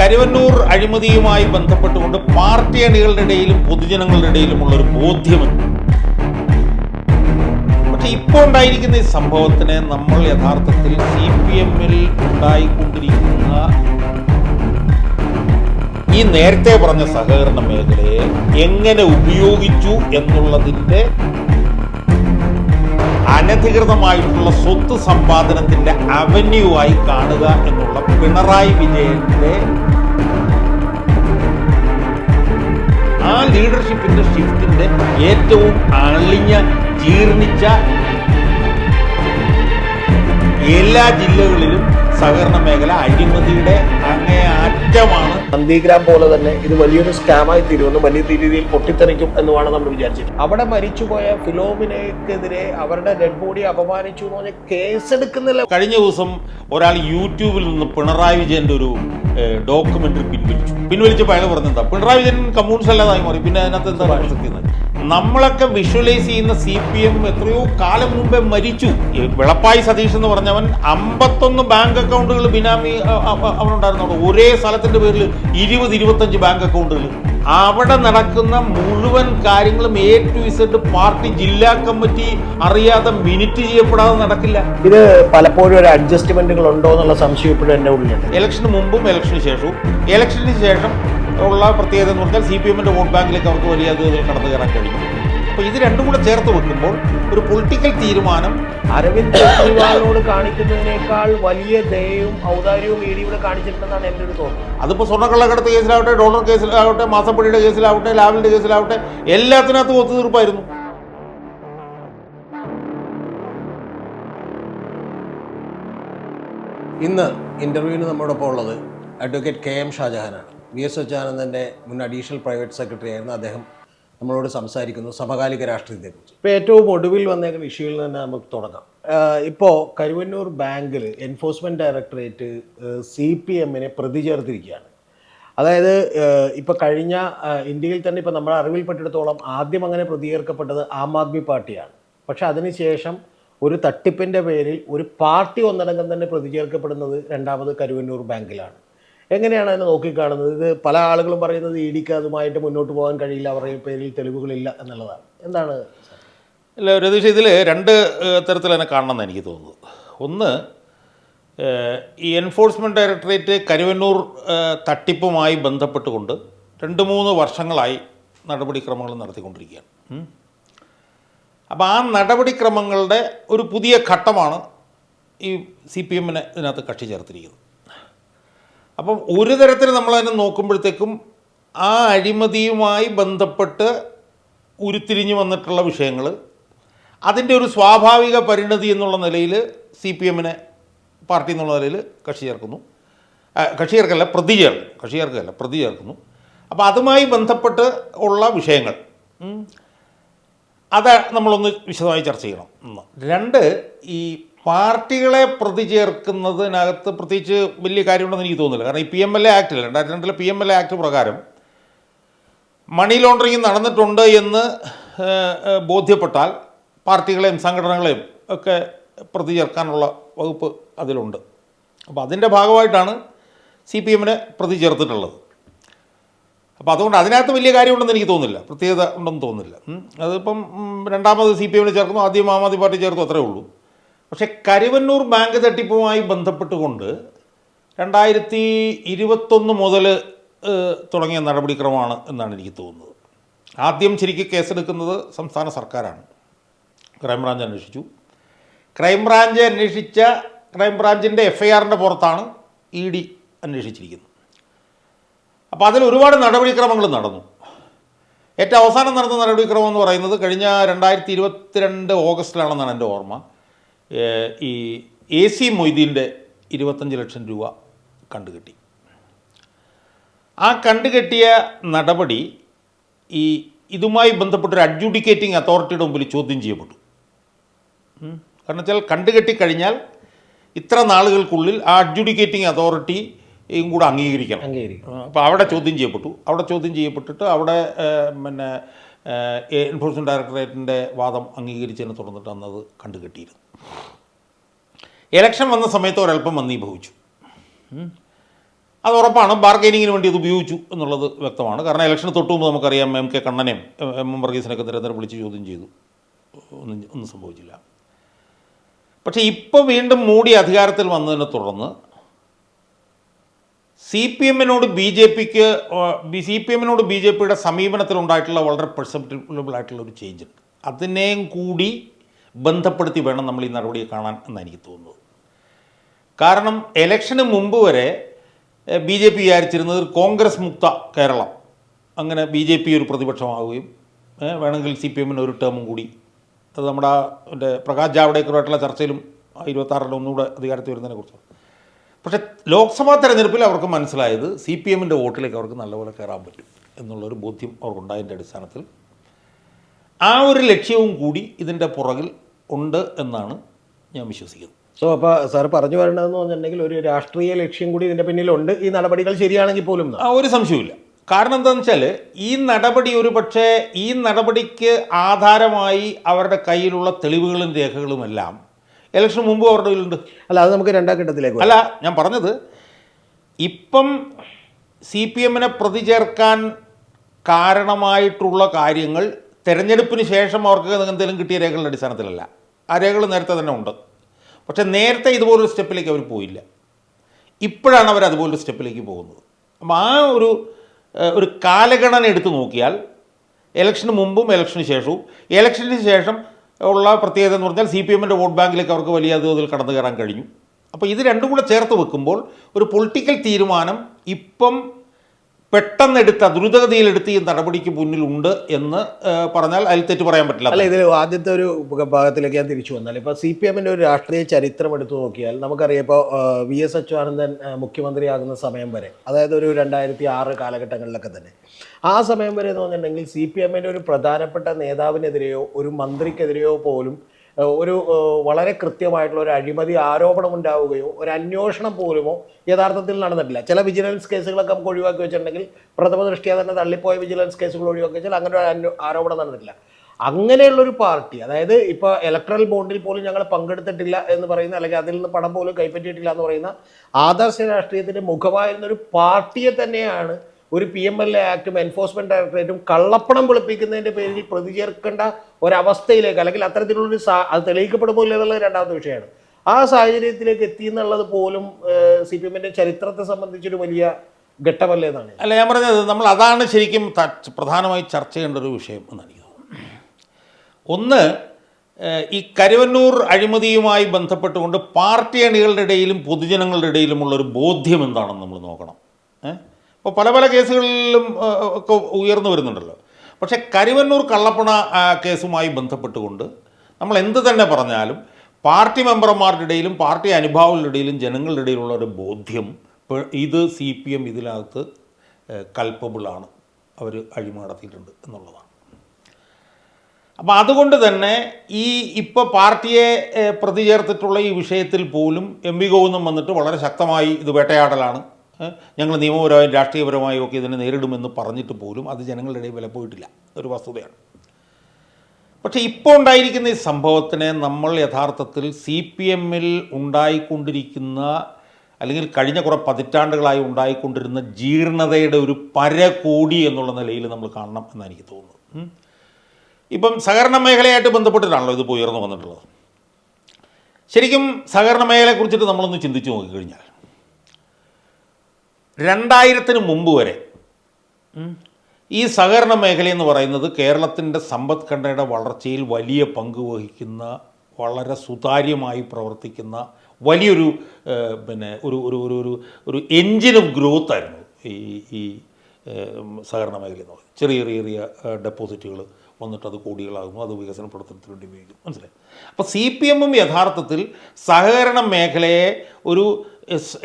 കരുവന്നൂർ അഴിമതിയുമായി ബന്ധപ്പെട്ടുകൊണ്ട് പാർട്ടി അണികളുടെ ഇടയിലും പൊതുജനങ്ങളുടെ ഇടയിലുമുള്ള ഒരു ബോധ്യമുണ്ട് പക്ഷെ ഇപ്പോൾ ഉണ്ടായിരിക്കുന്ന ഈ സംഭവത്തിന് നമ്മൾ യഥാർത്ഥത്തിൽ സി പി എമ്മിൽ ഉണ്ടായിക്കൊണ്ടിരിക്കുന്ന ഈ നേരത്തെ പറഞ്ഞ സഹകരണ മേഖലയെ എങ്ങനെ ഉപയോഗിച്ചു എന്നുള്ളതിന്റെ അനധികൃതമായിട്ടുള്ള സ്വത്ത് സമ്പാദനത്തിന്റെ അവന്യൂ ആയി കാണുക എന്നുള്ള പിണറായി വിജയന്റെ ആ ലീഡർഷിപ്പിന്റെ ഷിഫ്റ്റിന്റെ ഏറ്റവും അളിഞ്ഞ ജീർണിച്ച എല്ലാ ജില്ലകളിലും സഹകരണ മേഖല അഴിമതിയുടെ അങ്ങേ അറ്റമാണ് നന്ദിഗ്രാം പോലെ തന്നെ ഇത് വലിയൊരു സ്കാമായി തീരുമെന്ന് വലിയ രീതിയിൽ പൊട്ടിത്തെറിക്കും എന്ന് വേണം നമ്മൾ വിചാരിച്ചത് അവിടെ മരിച്ചുപോയ ഫിലോമിനയ്ക്കെതിരെ അവരുടെ ഡെഡ് ബോഡി അപമാനിച്ചു എന്ന് പറഞ്ഞ കേസെടുക്കുന്നില്ല കഴിഞ്ഞ ദിവസം ഒരാൾ യൂട്യൂബിൽ നിന്ന് പിണറായി വിജയന്റെ ഒരു ഡോക്യുമെന്ററി പിൻവലിച്ചു. പിൻവലിച്ചപ്പോൾ അയാൾ പറഞ്ഞെന്താ? പിണറായി വിജയൻ കമ്മ്യൂണിസ്റ്റ് അല്ലാതായി മാറി. പിന്നെ അതിനകത്ത് എന്താ എന്ന്? നമ്മളൊക്കെ വിഷ്വലൈസ് ചെയ്യുന്ന സി പി എം എത്രയോ കാലം മുമ്പേ മരിച്ചു. വിളപ്പായി സതീഷ് എന്ന് പറഞ്ഞവൻ അമ്പത്തൊന്ന് ബാങ്ക് അക്കൗണ്ടുകൾ ബിനാമി അവനുണ്ടായിരുന്നു ഒരേ സ്ഥലത്തിന്റെ പേരിൽ ഇരുപത് ഇരുപത്തഞ്ച് ബാങ്ക് അക്കൗണ്ടുകൾ അവിടെ നടക്കുന്ന മുഴുവൻ കാര്യങ്ങളും എ ടു ഇസഡ് പാർട്ടി ജില്ലാ കമ്മിറ്റി അറിയാതെ മിനിറ്റ് ചെയ്യപ്പെടാതെ നടക്കില്ല. ഇത് പലപ്പോഴും ഒരു അഡ്ജസ്റ്റ്മെന്റുകൾ ഉണ്ടോ എന്നുള്ള സംശയം ഇപ്പോഴും എന്റെ ഉള്ളിലുണ്ട്. ഇലക്ഷന് മുമ്പും ഇലക്ഷന് ശേഷവും. ഇലക്ഷന് ശേഷം ഉള്ള പ്രത്യേകത എന്ന് പറഞ്ഞാൽ സി പി എമ്മിന്റെ വോട്ട് ബാങ്കിലേക്ക് അവർക്ക് വലിയ തോതിൽ കടന്നു കയറാൻ കഴിയും. അപ്പോൾ ഇത് രണ്ടും കൂടെ ചേർത്ത് വെക്കുമ്പോൾ ഒരു പൊളിറ്റിക്കൽ തീരുമാനം അരവിന്ദ് കെജ്രിവാളിനോട് കാണിക്കുന്നതിനേക്കാൾ വലിയ ദയവും ഔദാര്യവും ഇ ഡി ഇവിടെ കാണിച്ചിട്ടുണ്ടെന്നാണ് എന്റെ ഒരു തോന്നുന്നത് അതിപ്പോൾ സ്വർണക്കള്ളക്കടത്ത് കേസിലാവട്ടെ ഡോളർ കേസിലാവട്ടെ മാസപ്പടിയുടെ കേസിലാവട്ടെ ലാവലിന്റെ കേസിലാവട്ടെ എല്ലാത്തിനകത്തും ഒത്തുതീർപ്പായിരുന്നു. ഇന്ന് ഇന്റർവ്യൂവിന് നമ്മോടൊപ്പം ഉള്ളത് അഡ്വക്കേറ്റ് കെ എം ഷാജഹാനാണ്. വി എസ് സച്ചാനന്ദന്റെ മുൻ അഡീഷണൽ പ്രൈവറ്റ് സെക്രട്ടറി ആയിരുന്നു. അദ്ദേഹം നമ്മളോട് സംസാരിക്കുന്നു സമകാലിക രാഷ്ട്രീയത്തെക്കുറിച്ച്. ഇപ്പോൾ ഏറ്റവും ഒടുവിൽ വന്നേക്കുന്ന ഇഷ്യൂവിൽ തന്നെ നമുക്ക് തുടങ്ങാം. ഇപ്പോൾ കരുവന്നൂർ ബാങ്കിൽ എൻഫോഴ്സ്മെന്റ് ഡയറക്ടറേറ്റ് സി പി എമ്മിനെ പ്രതി ചേർത്തിരിക്കുകയാണ് അതായത് ഇപ്പോൾ കഴിഞ്ഞ ഇന്ത്യയിൽ തന്നെ ഇപ്പോൾ നമ്മുടെ അറിവിൽപ്പെട്ടിടത്തോളം ആദ്യം അങ്ങനെ പ്രതികർക്കപ്പെട്ടത് ആം ആദ്മി പാർട്ടിയാണ്. പക്ഷെ അതിനുശേഷം ഒരു തട്ടിപ്പിന്റെ പേരിൽ ഒരു പാർട്ടി ഒന്നടങ്കം തന്നെ പ്രതിചേർക്കപ്പെടുന്നത് രണ്ടാമത് കരുവന്നൂർ ബാങ്കിലാണ്. എങ്ങനെയാണ് അതിനെ നോക്കിക്കാണുന്നത്? ഇത് പല ആളുകളും പറയുന്നത് ഇ ഡിക്ക് അതുമായിട്ട് മുന്നോട്ട് പോകാൻ കഴിയില്ല അവരുടെ പേരിൽ തെളിവുകളില്ല എന്നുള്ളതാണ്. എന്താണ് അല്ല രതീഷ് ഇതിൽ രണ്ട് തരത്തിൽ തന്നെ കാണണമെന്ന് എനിക്ക് തോന്നുന്നത്. ഒന്ന് ഈ എൻഫോഴ്സ്മെന്റ് ഡയറക്ടറേറ്റ് കരുവന്നൂർ തട്ടിപ്പുമായി ബന്ധപ്പെട്ടുകൊണ്ട് രണ്ട് മൂന്ന് വർഷങ്ങളായി നടപടിക്രമങ്ങൾ നടത്തിക്കൊണ്ടിരിക്കുകയാണ്. അപ്പോൾ ആ നടപടിക്രമങ്ങളുടെ ഒരു പുതിയ ഘട്ടമാണ് ഈ സി പി എമ്മിനെ ഇതിനകത്ത് കക്ഷി ചേർത്തിരിക്കുന്നത്. അപ്പം ഒരു തരത്തിൽ നമ്മളതിനെ നോക്കുമ്പോഴത്തേക്കും ആ അഴിമതിയുമായി ബന്ധപ്പെട്ട് ഉരുത്തിരിഞ്ഞു വന്നിട്ടുള്ള വിഷയങ്ങൾ അതിന്റെ ഒരു സ്വാഭാവിക പരിണതി എന്നുള്ള നിലയിൽ സി പി എമ്മിനെ പാർട്ടി എന്നുള്ള നിലയിൽ കക്ഷി ചേർക്കുന്നു. കക്ഷി ചേർക്കല്ല പ്രതി ചേർക്കും കക്ഷി ചേർക്കല്ല പ്രതി ചേർക്കുന്നു. അപ്പോൾ അതുമായി ബന്ധപ്പെട്ട് ഉള്ള വിഷയങ്ങൾ അത് നമ്മളൊന്ന് വിശദമായി ചർച്ച ചെയ്യണം. ഒന്ന് രണ്ട് ഈ പാർട്ടികളെ പ്രതി ചേർക്കുന്നതിനകത്ത് പ്രത്യേകിച്ച് വലിയ കാര്യമുണ്ടെന്ന് എനിക്ക് തോന്നുന്നില്ല. കാരണം ഈ പി എം എൽ എ ആക്ടിൽ രണ്ടായിരത്തി രണ്ടിലെ P M L A act പ്രകാരം മണി ലോണ്ടറിങ് നടന്നിട്ടുണ്ട് എന്ന് ബോധ്യപ്പെട്ടാൽ പാർട്ടികളെയും സംഘടനകളെയും ഒക്കെ പ്രതി ചേർക്കാനുള്ള വകുപ്പ് അതിലുണ്ട്. അപ്പോൾ അതിന്റെ ഭാഗമായിട്ടാണ് സി പി എമ്മിനെ പ്രതി ചേർത്തിട്ടുള്ളത്. അപ്പോൾ അതുകൊണ്ട് അതിനകത്ത് വലിയ കാര്യമുണ്ടെന്ന് എനിക്ക് തോന്നുന്നില്ല. പ്രത്യേകത ഉണ്ടെന്ന് തോന്നുന്നില്ല. അതിപ്പം രണ്ടാമത് സി പി എമ്മിനെ ചേർക്കുന്നു. ആദ്യം ആം ആദ്മി പാർട്ടി ചേർത്തു അത്രേ ഉള്ളൂ. പക്ഷേ കരുവന്നൂർ ബാങ്ക് തട്ടിപ്പുമായി ബന്ധപ്പെട്ടുകൊണ്ട് രണ്ടായിരത്തി ഇരുപത്തൊന്ന് മുതൽ തുടങ്ങിയ നടപടിക്രമമാണ് എന്നാണ് എനിക്ക് തോന്നുന്നത്. ആദ്യം ശരിക്കും കേസെടുക്കുന്നത് സംസ്ഥാന സർക്കാരാണ്. ക്രൈംബ്രാഞ്ച് അന്വേഷിച്ചു. ക്രൈംബ്രാഞ്ച് അന്വേഷിച്ച ക്രൈംബ്രാഞ്ചിന്റെ എഫ് ഐ ആറിന്റെ പുറത്താണ് ഇ ഡി അന്വേഷിച്ചിരിക്കുന്നത്. അപ്പോൾ അതിൽ ഒരുപാട് നടപടിക്രമങ്ങൾ നടന്നു. ഏറ്റവും അവസാനം നടന്ന നടപടിക്രമം എന്ന് പറയുന്നത് കഴിഞ്ഞ രണ്ടായിരത്തി ഇരുപത്തിരണ്ട് ഓഗസ്റ്റിലാണെന്നാണ് എന്റെ ഓർമ്മ. ഈ എ സി മൊയ്തീന്റെ ഇരുപത്തഞ്ച് ലക്ഷം രൂപ കണ്ടുകെട്ടി. ആ കണ്ടുകെട്ടിയ നടപടി ഈ ഇതുമായി ബന്ധപ്പെട്ടൊരു അഡ്ജുഡിക്കേറ്റിംഗ് അതോറിറ്റിയുടെ മുമ്പിൽ ചോദ്യം ചെയ്യപ്പെട്ടു. കാരണം വെച്ചാൽ കണ്ടുകെട്ടി കഴിഞ്ഞാൽ ഇത്ര നാളുകൾക്കുള്ളിൽ ആ അഡ്ജുഡിക്കേറ്റിംഗ് അതോറിറ്റിയും കൂടെ അംഗീകരിക്കണം. അംഗീകരിക്കും അപ്പോൾ അവിടെ ചോദ്യം ചെയ്യപ്പെട്ടു. അവിടെ ചോദ്യം ചെയ്യപ്പെട്ടിട്ട് അവിടെ പിന്നെ എൻഫോഴ്സ്മെന്റ് ഡയറക്ടറേറ്റിന്റെ വാദം അംഗീകരിച്ചതിനെ തുടർന്നിട്ട് അന്നത് കണ്ടുകെട്ടിയിരുന്നു. ഇലക്ഷൻ വന്ന സമയത്ത് ഒരല്പം മന്ദീഭവിച്ചു ഭവിച്ചു. അത് ഉറപ്പാണ്. ബാർഗൈനിങ്ങിന് വേണ്ടി ഇത് ഉപയോഗിച്ചു എന്നുള്ളത് വ്യക്തമാണ്. കാരണം ഇലക്ഷന് തൊട്ട് മുമ്പ് നമുക്കറിയാം എം കെ കണ്ണനെയും എം എം വർഗീസിനൊക്കെ നിരന്തരം വിളിച്ച് ചോദ്യം ചെയ്തു. ഒന്നും ഒന്നും സംഭവിച്ചില്ല. പക്ഷേ ഇപ്പോൾ വീണ്ടും മോഡി അധികാരത്തിൽ വന്നതിനെ തുടർന്ന് സി പി എമ്മിനോട് ബി ജെ പിക്ക് സി പി എമ്മിനോട് ബി ജെ പിയുടെ സമീപനത്തിൽ ഉണ്ടായിട്ടുള്ള വളരെ പെർസെപ്റ്റബിൾ ആയിട്ടുള്ള ഒരു ചേഞ്ച് ഉണ്ട്. അതിനെയും കൂടി ബന്ധപ്പെടുത്തി വേണം നമ്മൾ ഈ നടപടിയെ കാണാൻ എന്നാണ് എനിക്ക് തോന്നുന്നത്. കാരണം എലക്ഷന് മുമ്പ് വരെ ബി ജെ പി വിചാരിച്ചിരുന്നത് കോൺഗ്രസ് മുക്ത കേരളം. അങ്ങനെ ബി ജെ പി ഒരു പ്രതിപക്ഷമാവുകയും വേണമെങ്കിൽ സി പി എമ്മിന് ഒരു ടേമും കൂടി. അത് നമ്മുടെ പ്രകാശ് ജാവ്ഡേക്കറുമായിട്ടുള്ള ചർച്ചയിലും ഇരുപത്താറിൽ ഒന്നുകൂടെ അധികാരത്തിൽ വരുന്നതിനെ കുറിച്ച്. പക്ഷേ ലോക്സഭാ തെരഞ്ഞെടുപ്പിൽ അവർക്ക് മനസ്സിലായത് സി പി എമ്മിന്റെ വോട്ടിലേക്ക് അവർക്ക് നല്ലപോലെ കയറാൻ പറ്റും എന്നുള്ളൊരു ബോധ്യം അവർക്കുണ്ടായതിന്റെ അടിസ്ഥാനത്തിൽ. ആ ഒരു ലക്ഷ്യവും കൂടി ഇതിന്റെ പുറകിൽ ഉണ്ട് എന്നാണ് ഞാൻ വിശ്വസിക്കുന്നത് സോ അപ്പോൾ സാർ പറഞ്ഞു വരേണ്ടതെന്ന് പറഞ്ഞിട്ടുണ്ടെങ്കിൽ ഒരു രാഷ്ട്രീയ ലക്ഷ്യം കൂടി ഇതിന്റെ പിന്നിലുണ്ട്. ഈ നടപടികൾ ശരിയാണെങ്കിൽ പോലും ആ ഒരു സംശയമില്ല കാരണം എന്താണെന്ന് വെച്ചാൽ ഈ നടപടി ഒരു പക്ഷേ ഈ നടപടിക്ക് ആധാരമായി അവരുടെ കയ്യിലുള്ള തെളിവുകളും രേഖകളുമെല്ലാം ഇലക്ഷൻ മുമ്പ് അവരുടെ കയ്യിലുണ്ട്. അല്ല അത് നമുക്ക് രണ്ടാം ഘട്ടത്തിലേക്ക്. അല്ല ഞാൻ പറഞ്ഞത് ഇപ്പം സി പി എമ്മിനെ പ്രതി ചേർക്കാൻ കാരണമായിട്ടുള്ള കാര്യങ്ങൾ തെരഞ്ഞെടുപ്പിന് ശേഷം അവർക്ക് എന്തെങ്കിലും കിട്ടിയ രേഖകളുടെ അടിസ്ഥാനത്തിലല്ല. ആ രേഖകൾ നേരത്തെ തന്നെ ഉണ്ട്. പക്ഷെ നേരത്തെ ഇതുപോലൊരു സ്റ്റെപ്പിലേക്ക് അവർ പോയില്ല. ഇപ്പോഴാണ് അവർ അതുപോലൊരു സ്റ്റെപ്പിലേക്ക് പോകുന്നത്. അപ്പം ആ ഒരു ഒരു കാലഗണന എടുത്തു നോക്കിയാൽ ഇലക്ഷന് മുമ്പും ഇലക്ഷന് ശേഷവും ഇലക്ഷന് ശേഷം ഉള്ള പ്രത്യേകത എന്ന് പറഞ്ഞാൽ സി പി എമ്മിന്റെ വോട്ട് ബാങ്കിലേക്ക് അവർക്ക് വലിയ തോതിൽ കടന്നു കയറാൻ കഴിഞ്ഞു. അപ്പോൾ ഇത് രണ്ടും കൂടെ ചേർത്ത് വെക്കുമ്പോൾ ഒരു പൊളിറ്റിക്കൽ തീരുമാനം ഇപ്പം പെട്ടെന്നെടുത്ത ദ്രുതഗതിയിലെടുത്ത് ഈ നടപടിക്ക് മുന്നിലുണ്ട് എന്ന് പറഞ്ഞാൽ അതിൽ തെറ്റ് പറയാൻ പറ്റില്ല. അല്ല ഇതിൽ ആദ്യത്തെ ഒരു ഭാഗത്തിലേക്ക് ഞാൻ തിരിച്ചു വന്നാൽ ഇപ്പോൾ സി പി എമ്മിന്റെ ഒരു രാഷ്ട്രീയ ചരിത്രം എടുത്തു നോക്കിയാൽ നമുക്കറിയാം ഇപ്പോൾ വി എസ് അച്യുതാനന്ദൻ മുഖ്യമന്ത്രിയാകുന്ന സമയം വരെ അതായത് ഒരു രണ്ടായിരത്തി ആറ് കാലഘട്ടങ്ങളിലൊക്കെ തന്നെ ആ സമയം വരെ എന്ന് പറഞ്ഞിട്ടുണ്ടെങ്കിൽ സി പി എമ്മിന്റെ ഒരു പ്രധാനപ്പെട്ട നേതാവിനെതിരെയോ ഒരു മന്ത്രിക്കെതിരെയോ പോലും ഒരു വളരെ കൃത്യമായിട്ടുള്ള ഒരു അഴിമതി ആരോപണം ഉണ്ടാവുകയോ ഒരു അന്വേഷണം പോലുമോ യഥാർത്ഥത്തിൽ നടന്നിട്ടില്ല. ചില വിജിലൻസ് കേസുകളൊക്കെ നമുക്ക് ഒഴിവാക്കി വെച്ചിട്ടുണ്ടെങ്കിൽ പ്രഥമ ദൃഷ്ടിയാ തന്നെ തള്ളിപ്പോയ വിജിലൻസ് കേസുകൾ ഒഴിവാക്കി വെച്ചാൽ അങ്ങനെ ഒരു ആരോപണം നടന്നിട്ടില്ല. അങ്ങനെയുള്ളൊരു പാർട്ടി അതായത് ഇപ്പോൾ ഇലക്ട്രൽ ബോണ്ടിൽ പോലും ഞങ്ങൾ പങ്കെടുത്തിട്ടില്ല എന്ന് പറയുന്ന അല്ലെങ്കിൽ അതിൽ നിന്ന് പണം പോലും കൈപ്പറ്റിയിട്ടില്ല എന്ന് പറയുന്ന ആദർശ രാഷ്ട്രീയത്തിന്റെ മുഖമായിരുന്ന ഒരു പാർട്ടിയെ തന്നെയാണ് ഒരു പി എം എൽ എ ആക്ടും എൻഫോഴ്സ്മെന്റ് ഡയറക്ടറേറ്റും കള്ളപ്പണം വെളുപ്പിക്കുന്നതിന്റെ പേരിൽ പ്രതി ചേർക്കേണ്ട ഒരവസ്ഥയിലേക്ക് അല്ലെങ്കിൽ അത്തരത്തിലുള്ളൊരു സാ അത് തെളിയിക്കപ്പെടുമോ എന്നുള്ള രണ്ടാമത്തെ വിഷയമാണ്. ആ സാഹചര്യത്തിലേക്ക് എത്തി എന്നുള്ളത് പോലും സി പി എമ്മിന്റെ ചരിത്രത്തെ സംബന്ധിച്ചൊരു വലിയ ഘട്ടമല്ലേ എന്നാണ്. അല്ല ഞാൻ പറഞ്ഞത് നമ്മൾ അതാണ് ശരിക്കും പ്രധാനമായി ചർച്ച ചെയ്യേണ്ട ഒരു വിഷയം എന്നാണ് എനിക്ക് ഒന്ന് ഈ കരുവന്നൂർ അഴിമതിയുമായി ബന്ധപ്പെട്ടുകൊണ്ട് പാർട്ടി അണികളുടെ ഇടയിലും പൊതുജനങ്ങളുടെ ഇടയിലുമുള്ള ഒരു ബോധ്യം എന്താണെന്ന് നമ്മൾ നോക്കണം. ഏഹ് ഇപ്പോൾ പല പല കേസുകളിലും ഒക്കെ ഉയർന്നു വരുന്നുണ്ടല്ലോ. പക്ഷേ കരുവന്നൂർ കള്ളപ്പണ കേസുമായി ബന്ധപ്പെട്ടുകൊണ്ട് നമ്മൾ എന്ത് തന്നെ പറഞ്ഞാലും പാർട്ടി മെമ്പർമാരുടെ ഇടയിലും പാർട്ടി അനുഭാവികളുടെ ഇടയിലും ജനങ്ങളുടെ ഇടയിലുള്ള ഒരു ബോധ്യം ഇത് സി പി എം ഇതിനകത്ത് കൽപ്പബിളാണ് അവർ അഴിമതി നടത്തിയിട്ടുണ്ട് എന്നുള്ളതാണ്. അപ്പോൾ അതുകൊണ്ട് തന്നെ ഈ ഇപ്പോൾ പാർട്ടിയെ പ്രതി ചേർത്തിട്ടുള്ള ഈ വിഷയത്തിൽ പോലും എം വി ഗോവിന്ദം വന്നിട്ട് വളരെ ശക്തമായി ഇത് വേട്ടയാടലാണ്. ഞങ്ങൾ നിയമപരമായും രാഷ്ട്രീയപരമായും ഒക്കെ ഇതിനെ നേരിടുമെന്ന് പറഞ്ഞിട്ട് പോലും അത് ജനങ്ങളുടെ ഇടയിൽ വിലപ്പോയിട്ടില്ല. ഒരു വസ്തുതയാണ്. പക്ഷേ ഇപ്പോൾ ഉണ്ടായിരിക്കുന്ന ഈ സംഭവത്തിനെ നമ്മൾ യഥാർത്ഥത്തിൽ സി പി എമ്മിൽ ഉണ്ടായിക്കൊണ്ടിരിക്കുന്ന അല്ലെങ്കിൽ കഴിഞ്ഞ കുറേ പതിറ്റാണ്ടുകളായി ഉണ്ടായിക്കൊണ്ടിരുന്ന ജീർണതയുടെ ഒരു പരകോടി എന്നുള്ള നിലയിൽ നമ്മൾ കാണണം എന്നാണ് എനിക്ക് തോന്നുന്നത്. ഇപ്പം സഹകരണ മേഖലയായിട്ട് ബന്ധപ്പെട്ടിട്ടാണല്ലോ ഇതിപ്പോൾ ഉയർന്നു വന്നിട്ടുള്ളത്. ശരിക്കും സഹകരണ മേഖലയെക്കുറിച്ചിട്ട് നമ്മളൊന്ന് ചിന്തിച്ചു നോക്കിക്കഴിഞ്ഞാൽ രണ്ടായിരത്തിന് മുമ്പ് വരെ ഈ സഹകരണ മേഖല എന്ന് പറയുന്നത് കേരളത്തിന്റെ സമ്പദ്ഘടനയുടെ വളർച്ചയിൽ വലിയ പങ്ക് വഹിക്കുന്ന വളരെ സുതാര്യമായി പ്രവർത്തിക്കുന്ന വലിയൊരു പിന്നെ ഒരു ഒരു ഒരു ഒരു ഒരു എൻജിൻ ഓഫ് ഗ്രോത്ത് ആയിരുന്നു ഈ ഈ സഹകരണ മേഖല എന്ന് പറയുന്നത്. ചെറിയ ചെറിയ ചെറിയ ഡെപ്പോസിറ്റുകൾ വന്നിട്ട് അത് കോടികളാകുന്നു. അത് വികസന പ്രവർത്തനത്തിന് വേണ്ടി ഉപയോഗിക്കും മനസ്സിലായി? അപ്പോൾ സി പി എമ്മും യഥാർത്ഥത്തിൽ സഹകരണ മേഖലയെ ഒരു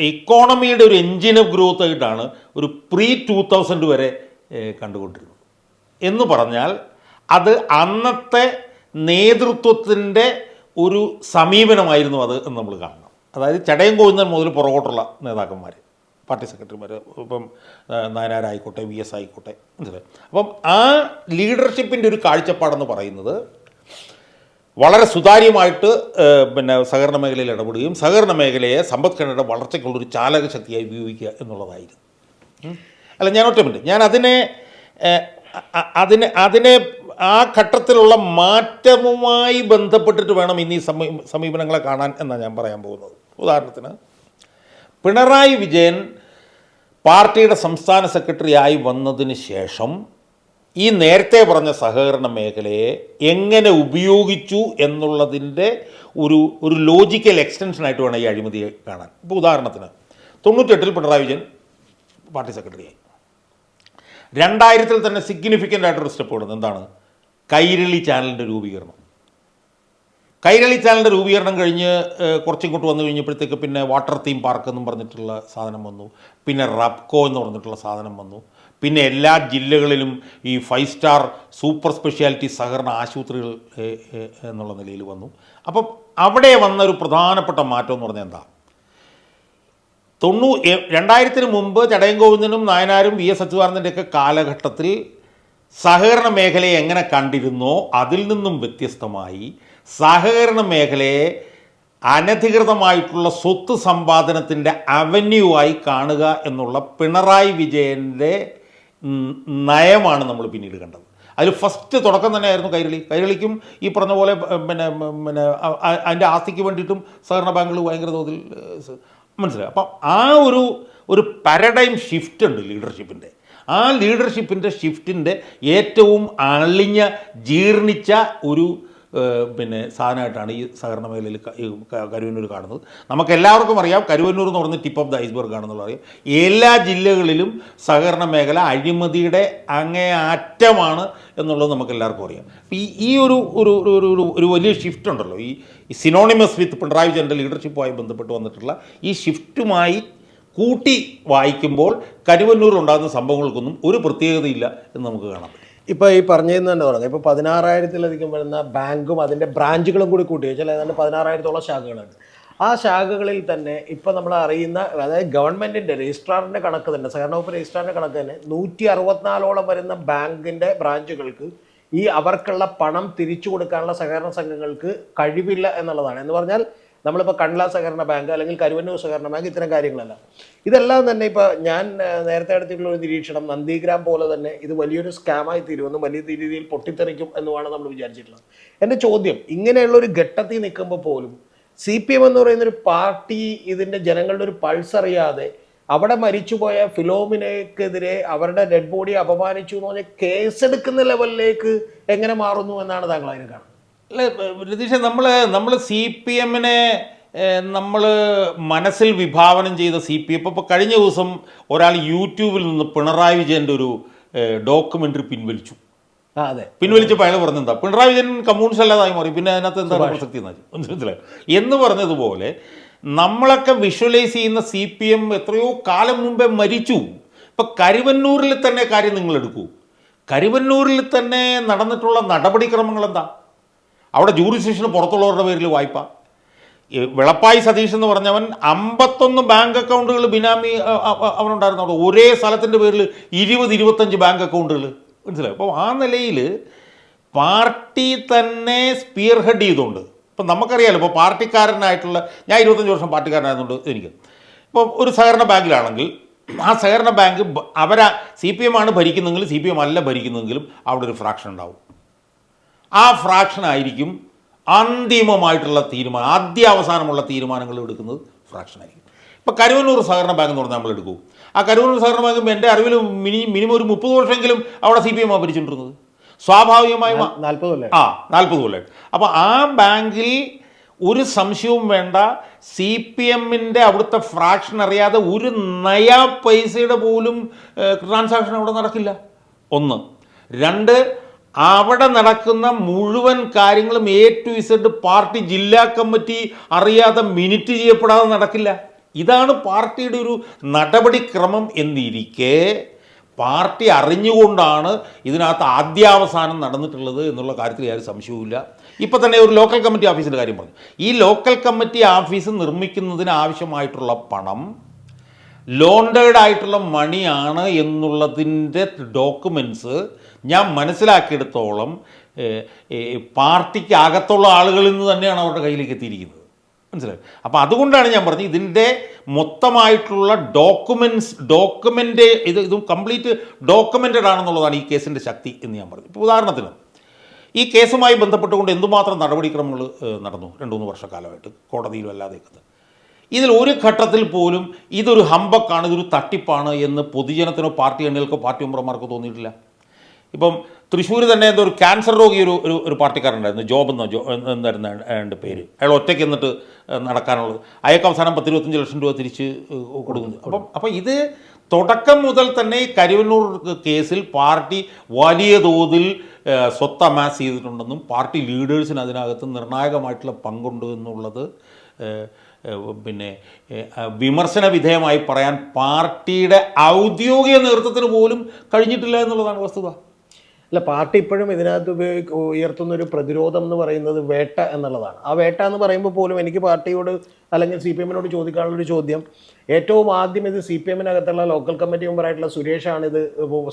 ഇക്കോണമിയുടെ ഒരു എൻജിൻ ഓഫ് ഗ്രോത്ത് ആയിട്ടാണ് ഒരു പ്രീ ടൂ തൗസൻഡ് വരെ കണ്ടുകൊണ്ടിരുന്നത്. എന്ന് പറഞ്ഞാൽ അത് അന്നത്തെ നേതൃത്വത്തിന്റെ ഒരു സമീപനമായിരുന്നു അത് എന്ന് നമ്മൾ കാണണം. അതായത് ചടയം കോഴുന്നൻ മുതൽ പുറകോട്ടുള്ള നേതാക്കന്മാർ പാർട്ടി സെക്രട്ടറിമാർ ഇപ്പം നായനാരായിക്കോട്ടെ വി എസ് ആയിക്കോട്ടെ മനസ്സിലായി? അപ്പം ആ ലീഡർഷിപ്പിന്റെ ഒരു കാഴ്ചപ്പാടെന്ന് പറയുന്നത് വളരെ സുതാര്യമായിട്ട് പിന്നെ സഹകരണ മേഖലയിൽ ഇടപെടുകയും സഹകരണ മേഖലയെ സമ്പദ്ഘടനയുടെ വളർച്ചയ്ക്കുള്ളൊരു ചാലകശക്തിയായി ഉപയോഗിക്കുക എന്നുള്ളതായിരുന്നു. അല്ല ഞാൻ ഒറ്റ മിനിറ്റ്. ഞാൻ അതിനെ അതിനെ അതിനെ ആ ഘട്ടത്തിലുള്ള മാറ്റവുമായി ബന്ധപ്പെട്ടിട്ട് വേണം ഇന്നീ സമീ സമീപനങ്ങളെ കാണാൻ എന്നാണ് ഞാൻ പറയാൻ പോകുന്നത്. ഉദാഹരണത്തിന് പിണറായി വിജയൻ പാർട്ടിയുടെ സംസ്ഥാന സെക്രട്ടറി ആയി വന്നതിന് ശേഷം ഈ നേരത്തെ പറഞ്ഞ സഹകരണ മേഖലയെ എങ്ങനെ ഉപയോഗിച്ചു എന്നുള്ളതിന്റെ ഒരു ഒരു ലോജിക്കൽ എക്സ്റ്റൻഷനായിട്ട് വേണം ഈ അഴിമതിയെ കാണാൻ. ഇപ്പോൾ ഉദാഹരണത്തിന് തൊണ്ണൂറ്റെട്ടിൽ പിണറായി വിജയൻ പാർട്ടി സെക്രട്ടറി സെക്രട്ടറിയായി. രണ്ടായിരത്തിൽ തന്നെ സിഗ്നിഫിക്കന്റ് ആയിട്ടൊരു സ്റ്റെപ്പ് കൊടുക്കുന്നത് എന്താണ്? കൈരളി ചാനലിന്റെ രൂപീകരണം. കൈരളി ചാനലിന്റെ രൂപീകരണം കഴിഞ്ഞ് കുറച്ചിങ്ങോട്ട് വന്നു കഴിഞ്ഞപ്പോഴത്തേക്ക് പിന്നെ വാട്ടർ തീം പാർക്ക് എന്നും പറഞ്ഞിട്ടുള്ള സാധനം വന്നു. പിന്നെ റബ്കോ എന്ന് പറഞ്ഞിട്ടുള്ള സാധനം വന്നു. പിന്നെ എല്ലാ ജില്ലകളിലും ഈ ഫൈവ് സ്റ്റാർ സൂപ്പർ സ്പെഷ്യാലിറ്റി സഹകരണ ആശുപത്രികൾ എന്നുള്ള നിലയിൽ വന്നു. അപ്പം അവിടെ വന്ന ഒരു പ്രധാനപ്പെട്ട മാറ്റം എന്ന് പറഞ്ഞാൽ എന്താ? തൊണ്ണൂ രണ്ടായിരത്തിന് മുമ്പ് ചടയം ഗോവിന്ദനും നായനാരും വി എസ് അച്യുതാനന്ദന്റെയൊക്കെ കാലഘട്ടത്തിൽ സഹകരണ മേഖലയെ എങ്ങനെ കണ്ടിരുന്നോ അതിൽ നിന്നും വ്യത്യസ്തമായി സഹകരണ മേഖലയെ അനധികൃതമായിട്ടുള്ള സ്വത്ത് സമ്പാദനത്തിന്റെ അവന്യൂ ആയി കാണുക എന്നുള്ള പിണറായി വിജയന്റെ നയമാണ് നമ്മൾ പിന്നീട് കണ്ടത്. അതിൽ ഫസ്റ്റ് തുടക്കം തന്നെ ആയിരുന്നു കൈരളി. കൈരളിക്കും ഈ പറഞ്ഞ പോലെ പിന്നെ പിന്നെ അതിന്റെ ആസ്തിക്ക് വേണ്ടിയിട്ടും സഹകരണ ബാങ്കുകൾ ഭയങ്കര തോതിൽ മനസ്സിലായി? അപ്പം ആ ഒരു ഒരു പാരഡൈം ഷിഫ്റ്റ് ഉണ്ട് ലീഡർഷിപ്പിന്റെ ആ ലീഡർഷിപ്പിന്റെ ഷിഫ്റ്റിന്റെ ഏറ്റവും അളിഞ്ഞ ജീർണിച്ച ഒരു പിന്നെ സാധനമായിട്ടാണ് ഈ സഹകരണ മേഖലയിൽ കരുവന്നൂർ കാണുന്നത്. നമുക്ക് എല്ലാവർക്കും അറിയാം കരുവന്നൂർ എന്ന് പറഞ്ഞ ടിപ്പ് ഓഫ് ദ ഐസ്ബർഗ് ആണെന്നുള്ള അറിയാം. എല്ലാ ജില്ലകളിലും സഹകരണ മേഖല അഴിമതിയുടെ അങ്ങേ അറ്റമാണ് എന്നുള്ളത് നമുക്ക് എല്ലാവർക്കും അറിയാം. ഈ ഈ ഒരു ഒരു- ഒരു ഒരു വലിയ ഷിഫ്റ്റ് ഉണ്ടല്ലോ. ഈ സിനോണിമസ് വിത്ത് പിണറായി വിജയന്റെ ലീഡർഷിപ്പുമായി ബന്ധപ്പെട്ട് വന്നിട്ടുള്ള ഈ ഷിഫ്റ്റുമായി കൂട്ടി വായിക്കുമ്പോൾ കരുവന്നൂർ ഉണ്ടാകുന്ന സംഭവങ്ങൾക്കൊന്നും ഒരു പ്രത്യേകതയില്ല എന്ന് നമുക്ക് കാണാം ഇപ്പോൾ ഈ പറഞ്ഞതെന്ന് തന്നെ പറഞ്ഞത് ഇപ്പോൾ പതിനാറായിരത്തിലധികം വരുന്ന ബാങ്കും അതിന്റെ ബ്രാഞ്ചുകളും കൂടി കൂട്ടി വെച്ചാൽ ഏതാണ്ട് പതിനാറായിരത്തോളം ശാഖകളുണ്ട് ആ ശാഖകളിൽ തന്നെ ഇപ്പോൾ നമ്മൾ അറിയുന്ന അതായത് ഗവൺമെന്റിന്റെ രജിസ്ട്രാറിന്റെ കണക്ക് തന്നെ സഹകരണ വകുപ്പ് രജിസ്ട്രാറിന്റെ കണക്ക് തന്നെ നൂറ്റി അറുപത്തിനാലോളം വരുന്ന ബാങ്കിന്റെ ബ്രാഞ്ചുകൾക്ക് ഈ അവർക്കുള്ള പണം തിരിച്ചു കൊടുക്കാനുള്ള സഹകരണ സംഘങ്ങൾക്ക് കഴിവില്ല എന്നുള്ളതാണ്. എന്ന് പറഞ്ഞാൽ നമ്മളിപ്പോൾ കണ്ല സഹകരണ ബാങ്ക് അല്ലെങ്കിൽ കരുവന്നൂർ സഹകരണ ബാങ്ക് ഇത്തരം കാര്യങ്ങളല്ല. ഇതെല്ലാം തന്നെ ഇപ്പോൾ ഞാൻ നേരത്തെ എടുത്തിട്ടുള്ള ഒരു നിരീക്ഷണം നന്ദിഗ്രാം പോലെ തന്നെ ഇത് വലിയൊരു സ്കാമായി തീരുമെന്നും വലിയ രീതിയിൽ പൊട്ടിത്തെറിക്കും എന്നുമാണ് നമ്മൾ വിചാരിച്ചിട്ടുള്ളത്. എന്റെ ചോദ്യം ഇങ്ങനെയുള്ള ഒരു ഘട്ടത്തിൽ നിൽക്കുമ്പോൾ പോലും സി പി എം എന്ന് പറയുന്ന ഒരു പാർട്ടി ഇതിന്റെ ജനങ്ങളുടെ ഒരു പൾസ് അറിയാതെ അവിടെ മരിച്ചുപോയ ഫിലോമിനയ്ക്കെതിരെ അവരുടെ ഡെഡ് ബോഡി അപമാനിച്ചു എന്ന് പറഞ്ഞാൽ കേസെടുക്കുന്ന ലെവലിലേക്ക് എങ്ങനെ മാറുന്നു എന്നാണ് താങ്കൾ അതിന് കാണുന്നത്? രതീഷ നമ്മൾ നമ്മൾ സി പി എമ്മിനെ നമ്മൾ മനസ്സിൽ വിഭാവനം ചെയ്ത സി പി എം. ഇപ്പോൾ കഴിഞ്ഞ ദിവസം ഒരാൾ യൂട്യൂബിൽ നിന്ന് പിണറായി വിജയന്റെ ഒരു ഡോക്യുമെന്ററി പിൻവലിച്ചു. ആ അതെ. പിൻവലിച്ചപ്പോൾ അയാൾ പറഞ്ഞെന്താ പിണറായി വിജയൻ കമ്മ്യൂണിസ്റ്റ് അല്ലാതായി മാറി പിന്നെ അതിനകത്ത് എന്താണ് പ്രസക്തി എന്ന് മനസ്സിലായി? എന്ന് പറഞ്ഞതുപോലെ നമ്മളൊക്കെ വിഷ്വലൈസ് ചെയ്യുന്ന സി പി എം എത്രയോ കാലം മുമ്പേ മരിച്ചു. ഇപ്പം കരുവന്നൂരിൽ തന്നെ കാര്യം നിങ്ങൾ എടുക്കൂ. കരുവന്നൂരിൽ തന്നെ നടന്നിട്ടുള്ള നടപടിക്രമങ്ങൾ എന്താ? അവിടെ ജൂറിസ്ഡിക്ഷന് പുറത്തുള്ളവരുടെ പേരിൽ വായ്പ. വിളപ്പായി സതീഷ് എന്ന് പറഞ്ഞവൻ അമ്പത്തൊന്ന് ബാങ്ക് അക്കൗണ്ടുകൾ ബിനാമി അവനുണ്ടായിരുന്നു അവിടെ. ഒരേ സ്ഥലത്തിന്റെ പേരിൽ ഇരുപത് ഇരുപത്തഞ്ച് ബാങ്ക് അക്കൗണ്ടുകൾ. മനസ്സിലായി? അപ്പോൾ ആ നിലയിൽ പാർട്ടി തന്നെ സ്പിയർ ഹെഡ് ചെയ്തുകൊണ്ട് ഇപ്പം നമുക്കറിയാലോ ഇപ്പോൾ പാർട്ടിക്കാരനായിട്ടുള്ള ഞാൻ ഇരുപത്തഞ്ച് വർഷം പാർട്ടിക്കാരനായതുകൊണ്ട് എനിക്ക്. ഇപ്പോൾ ഒരു സഹകരണ ബാങ്കിലാണെങ്കിൽ ആ സഹകരണ ബാങ്ക് അവരാ സി പി എം ആണ് ഭരിക്കുന്നതെങ്കിലും സി പി എം അല്ല ഭരിക്കുന്നതെങ്കിലും അവിടെ ഒരു ഫ്രാക്ഷൻ ഉണ്ടാവും. ആ ഫ്രാക്ഷൻ ആയിരിക്കും അന്തിമമായിട്ടുള്ള തീരുമാനം ആദ്യ അവസാനമുള്ള തീരുമാനങ്ങൾ എടുക്കുന്നത് ഫ്രാക്ഷൻ ആയിരിക്കും ഇപ്പോൾ കരുവന്നൂർ സഹകരണ ബാങ്ക് എന്ന് പറഞ്ഞാൽ നമ്മൾ എടുക്കൂ ആ കരുവന്നൂർ സഹകരണ ബാങ്ക് എന്റെ അറിവിൽ മിനി മിനിമം ഒരു മുപ്പത് വർഷമെങ്കിലും അവിടെ സി പി എം ഭരിച്ചിട്ടുണ്ടിരുന്നത് സ്വാഭാവികമായും നാൽപ്പത് കൊല്ലം? ആ നാൽപ്പത് കൊല്ലം. അപ്പോൾ ആ ബാങ്കിൽ ഒരു സംശയവും വേണ്ട സി പി എമ്മിന്റെ അവിടുത്തെ ഫ്രാക്ഷൻ അറിയാതെ ഒരു നയ പൈസയുടെ പോലും ട്രാൻസാക്ഷൻ അവിടെ നടക്കില്ല. ഒന്ന്. രണ്ട് അവിടെ നടക്കുന്ന മുഴുവൻ കാര്യങ്ങളും എ ടു ഇസഡ് പാർട്ടി ജില്ലാ കമ്മിറ്റി അറിയാതെ മിനിറ്റ് ചെയ്യപ്പെടാതെ നടക്കില്ല. ഇതാണ് പാർട്ടിയുടെ ഒരു നടപടിക്രമം എന്നിരിക്കെ പാർട്ടി അറിഞ്ഞുകൊണ്ടാണ് ഇതിനകത്ത് ആദ്യാവസാനം നടന്നിട്ടുള്ളത് എന്നുള്ള കാര്യത്തിൽ യാതൊരു സംശയവുമില്ല. ഇപ്പം തന്നെ ഒരു ലോക്കൽ കമ്മിറ്റി ഓഫീസിന്റെ കാര്യം പറഞ്ഞു. ഈ ലോക്കൽ കമ്മിറ്റി ഓഫീസ് നിർമ്മിക്കുന്നതിന് ആവശ്യമായിട്ടുള്ള പണം ലോണ്ടേഡ് ആയിട്ടുള്ള മണിയാണ് എന്നുള്ളതിന്റെ ഡോക്യുമെന്റ്സ് ഞാൻ മനസ്സിലാക്കിയെടുത്തോളം പാർട്ടിക്ക് അകത്തുള്ള ആളുകളിൽ നിന്ന് തന്നെയാണ് അവരുടെ കയ്യിലേക്ക് എത്തിയിരിക്കുന്നത്. മനസ്സിലായി? അപ്പോൾ അതുകൊണ്ടാണ് ഞാൻ പറഞ്ഞത് ഇതിന്റെ മൊത്തമായിട്ടുള്ള ഡോക്യുമെന്റ്സ് ഡോക്യുമെന്റ് ഇത് ഇതും കംപ്ലീറ്റ് ഡോക്യുമെന്റഡ് ആണെന്നുള്ളതാണ് ഈ കേസിന്റെ ശക്തി എന്ന് ഞാൻ പറഞ്ഞു. ഇപ്പോൾ ഉദാഹരണത്തിന് ഈ കേസുമായി ബന്ധപ്പെട്ടുകൊണ്ട് എന്തുമാത്രം നടപടിക്രമങ്ങൾ നടന്നു രണ്ട് മൂന്ന് വർഷക്കാലമായിട്ട് കോടതിയിലും അല്ലാതെയൊക്കെ ഇതിൽ ഒരു ഘട്ടത്തിൽ പോലും ഇതൊരു ഹമ്പക്കാണ് ഇതൊരു തട്ടിപ്പാണ് എന്ന് പൊതുജനത്തിനോ പാർട്ടി അണികൾക്കോ പാർട്ടി മെമ്പർമാർക്കോ തോന്നിയിട്ടില്ല. ഇപ്പം തൃശ്ശൂർ തന്നെ എന്തോ ഒരു ക്യാൻസർ രോഗി ഒരു ഒരു ഒരു പാർട്ടിക്കാരുണ്ടായിരുന്നു ജോബ് എന്നോ ജോ എന്നായിരുന്നു അയാളുടെ പേര്. അയാൾ ഒറ്റയ്ക്ക് എന്നിട്ട് നടക്കാനുള്ളത്. അയാൾക്ക് അവസാനം പത്തിരുപത്തഞ്ച് ലക്ഷം രൂപ തിരിച്ച് കൊടുക്കുന്നു. അപ്പം അപ്പം ഇത് തുടക്കം മുതൽ തന്നെ കരുവന്നൂർ കേസിൽ പാർട്ടി വലിയ തോതിൽ സ്വത്ത് അമാസ് ചെയ്തിട്ടുണ്ടെന്നും പാർട്ടി ലീഡേഴ്സിന് അതിനകത്ത് നിർണായകമായിട്ടുള്ള പങ്കുണ്ട് എന്നുള്ളത് പിന്നെ വിമർശന വിധേയമായി പറയാൻ പാർട്ടിയുടെ ഔദ്യോഗിക നേതൃത്വത്തിന് പോലും കഴിഞ്ഞിട്ടില്ല എന്നുള്ളതാണ് വസ്തുത. അല്ല പാർട്ടി ഇപ്പോഴും ഇതിനകത്ത് ഉപയോഗിക്ക ഉയർത്തുന്ന ഒരു പ്രതിരോധം എന്ന് പറയുന്നത് വേട്ട എന്നുള്ളതാണ്. ആ വേട്ട എന്ന് പറയുമ്പോൾ പോലും എനിക്ക് പാർട്ടിയോട് അല്ലെങ്കിൽ സി പി എമ്മിനോട് ചോദിക്കാനുള്ളൊരു ചോദ്യം. ഏറ്റവും ആദ്യം ഇത് സി പി എമ്മിനകത്തുള്ള ലോക്കൽ കമ്മിറ്റി മെമ്പറായിട്ടുള്ള സുരേഷാണ് ഇത്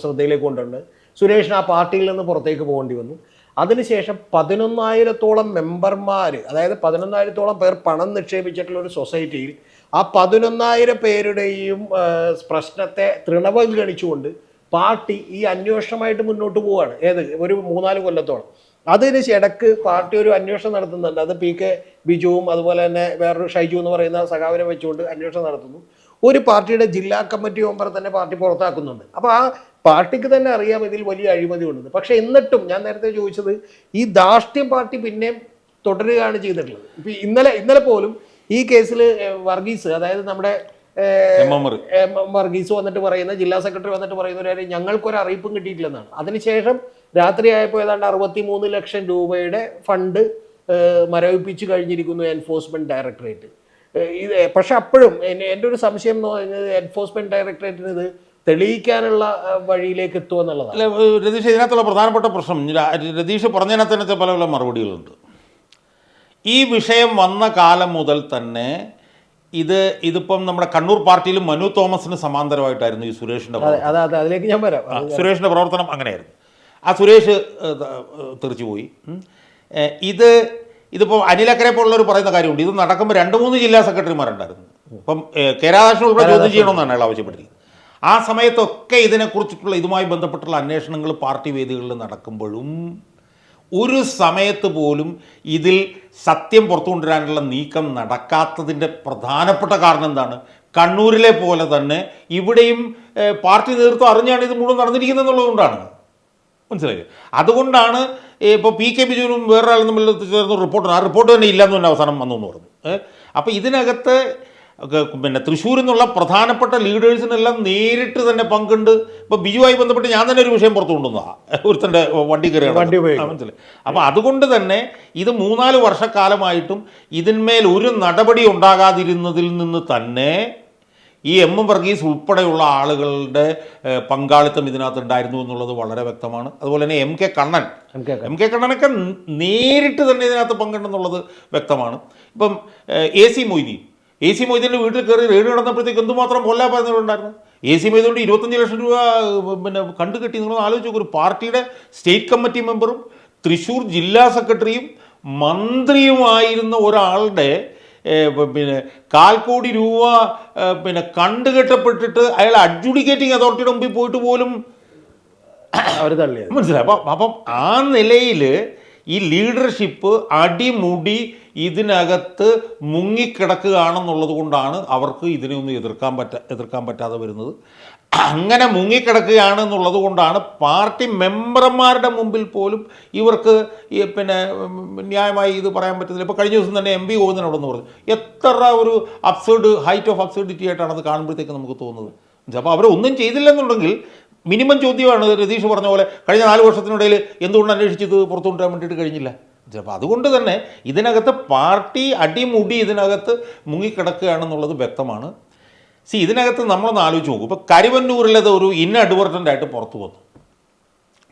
ശ്രദ്ധയിലേക്ക് കൊണ്ടുവന്നത് സുരേഷ് ആ പാർട്ടിയിൽ നിന്ന് പുറത്തേക്ക് പോകേണ്ടി വന്നു. അതിനുശേഷം പതിനൊന്നായിരത്തോളം മെമ്പർമാർ അതായത് പതിനൊന്നായിരത്തോളം പേർ പണം നിക്ഷേപിച്ചിട്ടുള്ള ഒരു സൊസൈറ്റിയിൽ ആ പതിനൊന്നായിരം പേരുടെയും പ്രശ്നത്തെ തൃണവൽഗണിച്ചുകൊണ്ട് പാർട്ടി ഈ അന്വേഷണമായിട്ട് മുന്നോട്ട് പോവുകയാണ് ഏത്? ഒരു മൂന്നാൽ കൊല്ലത്തോളം. അതിന് ഇടയ്ക്ക് പാർട്ടി ഒരു അന്വേഷണം നടത്തുന്നുണ്ട്. അത് പി കെ ബിജുവും അതുപോലെ തന്നെ വേറൊരു ഷൈജു എന്ന് പറയുന്ന സഖാവിനെ വെച്ചുകൊണ്ട് അന്വേഷണം നടത്തുന്നു. ഒരു പാർട്ടിയുടെ ജില്ലാ കമ്മിറ്റി മെമ്പർ തന്നെ പാർട്ടി പുറത്താക്കുന്നുണ്ട്. അപ്പോൾ ആ പാർട്ടിക്ക് തന്നെ അറിയാം ഇതിൽ വലിയ അഴിമതി ഉണ്ടെന്ന് പക്ഷേ എന്നിട്ടും ഞാൻ നേരത്തെ ചോദിച്ചത് ഈ ധാർഷ്ട്യം പാർട്ടി പിന്നെയും തുടരുകയാണ് ചെയ്തിട്ടുള്ളത്. ഇപ്പം ഇന്നലെ ഇന്നലെ പോലും ഈ കേസിൽ വർഗീസ് അതായത് നമ്മുടെ വർഗീസ് വന്നിട്ട് പറയുന്ന ജില്ലാ സെക്രട്ടറി വന്നിട്ട് പറയുന്ന ഒരു കാര്യം ഞങ്ങൾക്കൊരു അറിയിപ്പും കിട്ടിയിട്ടില്ലെന്നാണ്. അതിനുശേഷം രാത്രിയായപ്പോൾ ഏതാണ്ട് അറുപത്തി മൂന്ന് ലക്ഷം രൂപയുടെ ഫണ്ട് മരവിപ്പിച്ചു കഴിഞ്ഞിരിക്കുന്നു എൻഫോഴ്സ്മെന്റ് ഡയറക്ടറേറ്റ്. ഇത് പക്ഷെ അപ്പോഴും എന്റെ ഒരു സംശയം എന്ന് പറയുന്നത് എൻഫോഴ്സ്മെന്റ് ഡയറക്ടറേറ്റിന് ഇത് തെളിയിക്കാനുള്ള വഴിയിലേക്ക് എത്തുമെന്നുള്ളതാണ് അല്ല ഏഹ് രതീഷ് ഇതിനകത്തുള്ള പ്രധാനപ്പെട്ട പ്രശ്നം രതീഷ് പറഞ്ഞതിനകത്ത് തന്നെ പല പല മറുപടികളുണ്ട്. ഈ വിഷയം വന്ന കാലം മുതൽ തന്നെ ഇത് ഇതിപ്പം നമ്മുടെ കണ്ണൂർ പാർട്ടിയിലും മനു തോമസിന് സമാന്തരമായിട്ടായിരുന്നു ഈ സുരേഷിന്റെ അതെ അതെ അതെ അതിലേക്ക് ഞാൻ വരാം. സുരേഷിന്റെ പ്രവർത്തനം അങ്ങനെയായിരുന്നു. ആ സുരേഷ് തീർച്ചുപോയി തെറിച്ചു പോയി. ഇത് ഇതിപ്പോൾ അനിലക്കരെ പോലുള്ളവർ പറയുന്ന കാര്യമുണ്ട്. ഇത് നടക്കുമ്പോൾ രണ്ട് മൂന്ന് ജില്ലാ സെക്രട്ടറിമാരുണ്ടായിരുന്നു. ഇപ്പം കെ രാധാകൃഷ്ണൻ ഉൾപ്പെടെ ചോദ്യം ചെയ്യണമെന്നാണ് അയാൾ ആവശ്യപ്പെട്ടിരിക്കുന്നത് ആ സമയത്തൊക്കെ ഇതിനെക്കുറിച്ചിട്ടുള്ള ഇതുമായി ബന്ധപ്പെട്ടുള്ള അന്വേഷണങ്ങൾ പാർട്ടി വേദികളിൽ നടക്കുമ്പോഴും ഒരു സമയത്ത് പോലും ഇതിൽ സത്യം പുറത്തുകൊണ്ടുവരാനുള്ള നീക്കം നടക്കാത്തതിന്റെ പ്രധാനപ്പെട്ട കാരണം എന്താണ്? കണ്ണൂരിലെ പോലെ തന്നെ ഇവിടെയും പാർട്ടി നേതൃത്വം അറിഞ്ഞാണ് ഇത് മുഴുവൻ നടന്നിരിക്കുന്നത് എന്നുള്ളതുകൊണ്ടാണ്. മനസ്സിലായി അതുകൊണ്ടാണ് ഇപ്പോൾ പി കെ ബിജുവിനും വേറൊരാളും തമ്മിൽ ചേർന്ന റിപ്പോർട്ട് ആ റിപ്പോർട്ട് തന്നെ ഇല്ലയെന്ന് തന്നെ അവസാനം വന്നു എന്ന് പറഞ്ഞു. അപ്പോൾ ഇതിനകത്ത് പിന്നെ തൃശ്ശൂരിൽ നിന്നുള്ള പ്രധാനപ്പെട്ട ലീഡേഴ്സിനെല്ലാം നേരിട്ട് തന്നെ പങ്കുണ്ട്. ഇപ്പോൾ ബിജുവായി ബന്ധപ്പെട്ട് ഞാൻ തന്നെ ഒരു വിഷയം പുറത്തു കൊണ്ടുവന്നതാണ് ഒരുത്തന്റെ വണ്ടി കയറി വണ്ടി. മനസ്സിലായി. അപ്പോൾ അതുകൊണ്ട് തന്നെ ഇത് മൂന്നാൽ വർഷക്കാലമായിട്ടും ഇതിന്മേൽ ഒരു നടപടി ഉണ്ടാകാതിരുന്നതിൽ നിന്ന് തന്നെ ഈ എം എം വർഗീസ് ഉൾപ്പെടെയുള്ള ആളുകളുടെ പങ്കാളിത്തം ഇതിനകത്ത് ഉണ്ടായിരുന്നു എന്നുള്ളത് വളരെ വ്യക്തമാണ്. അതുപോലെ തന്നെ M K Kannan. M K M K കണ്ണനൊക്കെ നേരിട്ട് തന്നെ ഇതിനകത്ത് പങ്കുണ്ടെന്നുള്ളത് വ്യക്തമാണ്. ഇപ്പം A C Moideen. A C മൊയ്തീന്റെ വീട്ടിൽ കയറി റെയ്ഡ് നടന്നപ്പോഴത്തേക്ക് എന്തുമാത്രം കൊല്ലാപ്പായിരുന്നുണ്ടായിരുന്നു എ സി മൊയ്തീന്റെ ഇരുപത്തഞ്ച് ലക്ഷം രൂപ പിന്നെ കണ്ടു കെട്ടി നിങ്ങൾ ആലോചിച്ച് നോക്കൂ ഒരു പാർട്ടിയുടെ സ്റ്റേറ്റ് കമ്മിറ്റി മെമ്പറും തൃശ്ശൂർ ജില്ലാ സെക്രട്ടറിയും മന്ത്രിയുമായിരുന്ന ഒരാളുടെ പിന്നെ കാൽ കോടി രൂപ പിന്നെ കണ്ടുകെട്ടപ്പെട്ടിട്ട് അയാൾ അഡ്ജുഡിക്കേറ്റിംഗ് അതോറിറ്റിയുടെ മുമ്പിൽ പോയിട്ട് പോലും അവർ തള്ളിയത്. മനസ്സിലായി. അപ്പം അപ്പം ആ നിലയിൽ ഈ ലീഡർഷിപ്പ് അടിമുടി ഇതിനകത്ത് മുങ്ങിക്കിടക്കുകയാണെന്നുള്ളത് കൊണ്ടാണ് അവർക്ക് ഇതിനെ ഒന്നും എതിർക്കാൻ പറ്റ എതിർക്കാൻ പറ്റാതെ വരുന്നത്. അങ്ങനെ മുങ്ങിക്കിടക്കുകയാണെന്നുള്ളത് കൊണ്ടാണ് പാർട്ടി മെമ്പർമാരുടെ മുമ്പിൽ പോലും ഇവർക്ക് പിന്നെ ന്യായമായി ഇത് പറയാൻ പറ്റുന്നില്ല. ഇപ്പോൾ കഴിഞ്ഞ ദിവസം തന്നെ എം പി ഗോവിന്ദനോടെന്ന് പറഞ്ഞു എത്ര ഒരു അബ്സേർഡ് ഹൈറ്റ് ഓഫ് അബ്സേർഡിറ്റി ആയിട്ടാണ് അത് കാണുമ്പോഴത്തേക്ക് നമുക്ക് തോന്നുന്നത്. അപ്പോൾ അവരൊന്നും ചെയ്തില്ലെന്നുണ്ടെങ്കിൽ മിനിമം ചോദ്യമാണ് രതീഷ് പറഞ്ഞ പോലെ കഴിഞ്ഞ നാല് വർഷത്തിനിടയിൽ എന്തുകൊണ്ട് അന്വേഷിച്ചത് പുറത്തു കൊണ്ടുവരാൻ വേണ്ടിയിട്ട് കഴിഞ്ഞില്ല? അപ്പോൾ അതുകൊണ്ട് തന്നെ ഇതിനകത്ത് പാർട്ടി അടിമുടി ഇതിനകത്ത് മുങ്ങിക്കിടക്കുകയാണെന്നുള്ളത് വ്യക്തമാണ്. സി ഇതിനകത്ത് നമ്മളൊന്ന് ആലോചിച്ച് നോക്കും. ഇപ്പോൾ കരുവന്നൂരിലത് ഒരു ഇൻ അഡ്വർട്ടന്റ് ആയിട്ട് പുറത്തു വന്നു.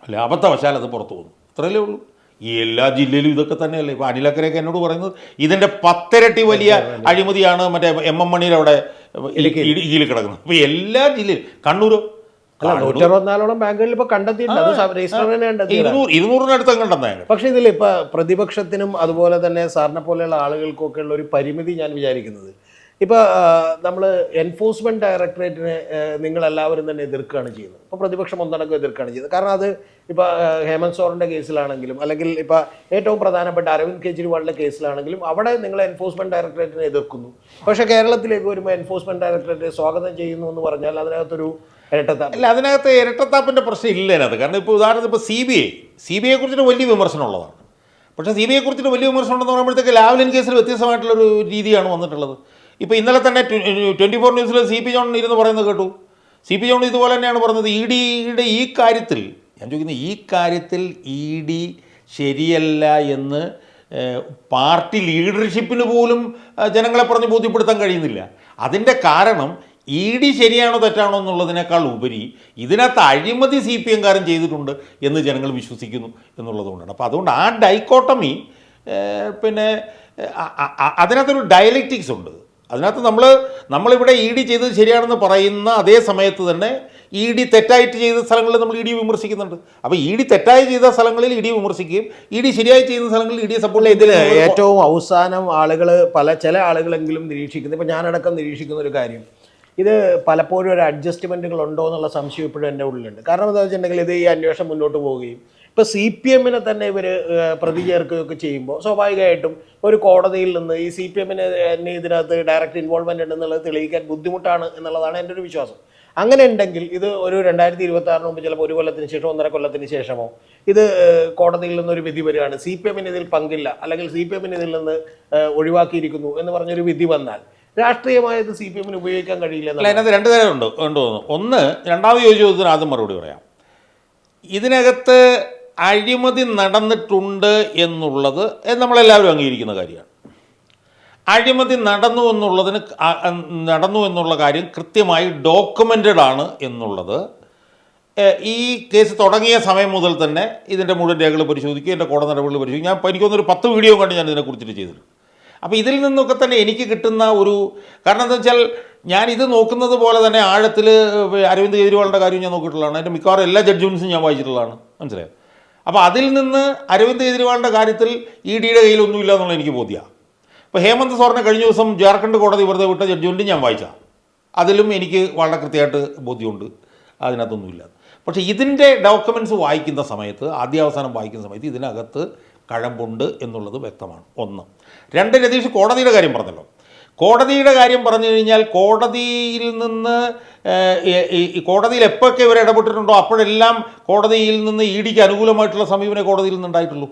അല്ല അബദ്ധവശാൽ അത് പുറത്തു വന്നു. അത്രയല്ലേ ഉള്ളൂ. ഈ എല്ലാ ജില്ലയിലും ഇതൊക്കെ തന്നെയല്ലേ? ഇപ്പോൾ അനിലക്കരയൊക്കെ എന്നോട് പറയുന്നത് ഇതിന്റെ പത്തിരട്ടി വലിയ അഴിമതിയാണ് മറ്റേ എം എം മണിയുടെ അവിടെ ഇടുക്കിയിൽ കിടക്കുന്നത്. അപ്പോൾ എല്ലാ ജില്ലയിലും കണ്ണൂരോ? അല്ല നൂറ്ററുപത്തിനാലോളം ബാങ്കുകളിൽ ഇപ്പൊ കണ്ടെത്തിയിട്ടുണ്ട്. ഇരുന്നൂറിനടുത്ത് കണ്ടെന്നേ പക്ഷെ ഇതിൽ ഇപ്പൊ പ്രതിപക്ഷത്തിനും അതുപോലെ തന്നെ സാറിനെ പോലെയുള്ള ആളുകൾക്കൊക്കെ ഉള്ള ഒരു പരിമിതി ഞാൻ വിചാരിക്കുന്നത്. ഇപ്പൊ നമ്മൾ എൻഫോഴ്സ്മെന്റ് ഡയറക്ടറേറ്റിനെ നിങ്ങൾ എല്ലാവരും തന്നെ എതിർക്കുകയാണ് ചെയ്യുന്നത്. ഇപ്പൊ പ്രതിപക്ഷം ഒന്നടങ്കം എതിർക്കുകയാണ് ചെയ്യുന്നത്. കാരണം അത് ഇപ്പൊ ഹേമന്ത് സോറന്റെ കേസിലാണെങ്കിലും അല്ലെങ്കിൽ ഇപ്പൊ ഏറ്റവും പ്രധാനപ്പെട്ട അരവിന്ദ് കെജ്രിവാളിന്റെ കേസിലാണെങ്കിലും അവിടെ നിങ്ങൾ എൻഫോഴ്സ്മെന്റ് ഡയറക്ടറേറ്റിനെ എതിർക്കുന്നു. പക്ഷെ കേരളത്തിലേക്ക് വരുമ്പോൾ എൻഫോഴ്സ്മെന്റ് ഡയറക്ടറേറ്റ് സ്വാഗതം ചെയ്യുന്നു എന്ന് പറഞ്ഞാൽ അതിനകത്തൊരു അല്ല അതിനകത്ത് ഇരട്ടത്താപ്പിന്റെ പ്രശ്നം ഇല്ല അതിനകത്ത്. കാരണം ഇപ്പോൾ ഉദാഹരണത്തിന് ഇപ്പോൾ C B I C B ഐയെ കുറിച്ചിട്ട് വലിയ വിമർശനമുള്ളതാണ്. പക്ഷേ സി ബി ഐയെ കുറിച്ചിട്ട് വലിയ വിമർശനം ഉണ്ടെന്ന് പറയുമ്പോഴത്തേക്ക് ലാവ്ലിൻ കേസിൽ വ്യത്യസ്തമായിട്ടുള്ളൊരു രീതിയാണ് വന്നിട്ടുള്ളത്. ഇപ്പോൾ ഇന്നലെ തന്നെ ട്വന്റി ഫോർ ന്യൂസിൽ സി പി ജോൺ ഇരുന്ന് പറയുന്നത് കേട്ടു. സി പി ജോൺ ഇതുപോലെ തന്നെയാണ് പറഞ്ഞത്. ഇ ഡിയുടെ ഈ കാര്യത്തിൽ ഞാൻ ചോദിക്കുന്നത് ഈ കാര്യത്തിൽ ഇ ഡി ശരിയല്ല എന്ന് പാർട്ടി ലീഡർഷിപ്പിന് പോലും ജനങ്ങളെ പറഞ്ഞ് ബോധ്യപ്പെടുത്താൻ കഴിയുന്നില്ല. അതിന്റെ കാരണം ഇ ഡി ശരിയാണോ തെറ്റാണോ എന്നുള്ളതിനേക്കാൾ ഉപരി ഇതിനകത്ത് അഴിമതി സി പി എംകാരൻ ചെയ്തിട്ടുണ്ട് എന്ന് ജനങ്ങൾ വിശ്വസിക്കുന്നു എന്നുള്ളതുകൊണ്ടാണ്. അപ്പോൾ അതുകൊണ്ട് ആ ഡൈക്കോട്ടമി പിന്നെ അതിനകത്തൊരു ഡയലക്റ്റിക്സ് ഉണ്ട്. അതിനകത്ത് നമ്മൾ നമ്മളിവിടെ ഇ ഡി ചെയ്തത് ശരിയാണെന്ന് പറയുന്ന അതേ സമയത്ത് തന്നെ ഇ ഡി തെറ്റായിട്ട് ചെയ്ത സ്ഥലങ്ങളിൽ നമ്മൾ ഇ ഡി വിമർശിക്കുന്നുണ്ട്. അപ്പോൾ ഇ ഡി തെറ്റായി ചെയ്ത സ്ഥലങ്ങളിൽ ഇ ഡി വിമർശിക്കുകയും ഇ ഡി ശരിയായി ചെയ്യുന്ന സ്ഥലങ്ങളിൽ ഇ ഡി സപ്പോർട്ട് ഇതിൽ ഏറ്റവും അവസാനം ആളുകൾ പല ചില ആളുകളെങ്കിലും നിരീക്ഷിക്കുന്നത് ഇപ്പോൾ ഞാനടക്കം നിരീക്ഷിക്കുന്ന ഒരു കാര്യം. ഇത് പലപ്പോഴും ഒരു അഡ്ജസ്റ്റ്മെന്റുകൾ ഉണ്ടോ എന്നുള്ള സംശയം ഇപ്പോഴും എന്റെ ഉള്ളിലുണ്ട്. കാരണം എന്താ വെച്ചിട്ടുണ്ടെങ്കിൽ ഇത് ഈ അന്വേഷണം മുന്നോട്ട് പോവുകയും ഇപ്പോൾ സി പി എമ്മിനെ തന്നെ ഇവർ പ്രതി ചേർക്കുകയൊക്കെ ചെയ്യുമ്പോൾ സ്വാഭാവികമായിട്ടും ഒരു കോടതിയിൽ നിന്ന് ഈ സി പി എമ്മിന് തന്നെ ഇതിനകത്ത് ഡയറക്റ്റ് ഇൻവോൾവ്മെന്റ് ഉണ്ടെന്നുള്ളത് തെളിയിക്കാൻ ബുദ്ധിമുട്ടാണ് എന്നുള്ളതാണ് എന്റെ ഒരു വിശ്വാസം. അങ്ങനെ ഉണ്ടെങ്കിൽ ഇത് ഒരു രണ്ടായിരത്തി ഇരുപത്തി ആറിന് മുമ്പ് ചിലപ്പോൾ ഒരു കൊല്ലത്തിന് ശേഷം ഒന്നര കൊല്ലത്തിന് ശേഷമോ ഇത് കോടതിയിൽ നിന്നൊരു വിധി വരികയാണ്. സി പി എമ്മിന് ഇതിൽ പങ്കില്ല. അല്ലെങ്കിൽ സി പി എമ്മിന് ഇതിൽ നിന്ന് ഒഴിവാക്കിയിരിക്കുന്നു എന്ന് പറഞ്ഞൊരു വിധി വന്നാൽ രാഷ്ട്രീയമായത് സി പി എമ്മിന് ഉപയോഗിക്കാൻ കഴിയില്ല അല്ല അതിനകത്ത് രണ്ട് തരമുണ്ട് ഉണ്ട് തോന്നുന്നു. ഒന്ന് രണ്ടാമത് ചോദിച്ച ചോദ്യത്തിന് ആദ്യം മറുപടി പറയാം. ഇതിനകത്ത് അഴിമതി നടന്നിട്ടുണ്ട് എന്നുള്ളത് നമ്മളെല്ലാവരും അംഗീകരിക്കുന്ന കാര്യമാണ്. അഴിമതി നടന്നു എന്നുള്ളതിന് നടന്നു എന്നുള്ള കാര്യം കൃത്യമായി ഡോക്യുമെന്റഡ് ആണ് എന്നുള്ളത്. ഈ കേസ് തുടങ്ങിയ സമയം മുതൽ തന്നെ ഇതിന്റെ മുഴുവൻ രേഖകൾ പരിശോധിക്കുക എന്റെ കോടതി നടപടികൾ പരിശോധിക്കും. ഞാൻ എനിക്കൊന്നൊരു പത്ത് വീഡിയോ കണ്ട് ഞാൻ ഇതിനെക്കുറിച്ചിട്ട് ചെയ്തിട്ടുണ്ട്. അപ്പോൾ ഇതിൽ നിന്നൊക്കെ തന്നെ എനിക്ക് കിട്ടുന്ന ഒരു കാരണം എന്താ വെച്ചാൽ ഞാൻ ഇത് നോക്കുന്നത് പോലെ തന്നെ ആഴത്തിൽ അരവിന്ദ് കെജ്രിവാളിന്റെ കാര്യം ഞാൻ നോക്കിയിട്ടുള്ളതാണ്. എന്റെ മിക്കവാറും എല്ലാ ജഡ്ജ്മെന്റ്സും ഞാൻ വായിച്ചിട്ടുള്ളതാണ്. മനസ്സിലായോ? അപ്പോൾ അതിൽ നിന്ന് അരവിന്ദ് കെജ്രിവാളിന്റെ കാര്യത്തിൽ ഇ ഡിയുടെ കയ്യിലൊന്നുമില്ല എന്നുള്ള എനിക്ക് ബോധ്യമാണ് ഇപ്പോൾ ഹേമന്ത് സോറിനെ കഴിഞ്ഞ ദിവസം ജാർഖണ്ഡ് കോടതി വെറുതെ വിട്ട ജഡ്ജ്മെന്റ് ഞാൻ വായിച്ച. അതിലും എനിക്ക് വളരെ കൃത്യമായിട്ട് ബോധ്യമുണ്ട്. അതിനകത്തൊന്നുമില്ല. പക്ഷേ ഇതിന്റെ ഡോക്യുമെന്റ്സ് വായിക്കുന്ന സമയത്ത് ആദ്യാവസാനം വായിക്കുന്ന സമയത്ത് ഇതിനകത്ത് കഴമ്പുണ്ട് എന്നുള്ളത് വ്യക്തമാണ്. ഒന്ന്. രണ്ട് രതീഷ് കോടതിയുടെ കാര്യം പറഞ്ഞല്ലോ. കോടതിയുടെ കാര്യം പറഞ്ഞു കഴിഞ്ഞാൽ കോടതിയിൽ നിന്ന് ഈ- കോടതിയിൽ എപ്പോഴൊക്കെ ഇവർ ഇടപെട്ടിട്ടുണ്ടോ അപ്പോഴെല്ലാം കോടതിയിൽ നിന്ന് ഇ ഡിക്ക് അനുകൂലമായിട്ടുള്ള സമീപനം കോടതിയിൽ നിന്നുണ്ടായിട്ടുള്ളൂ.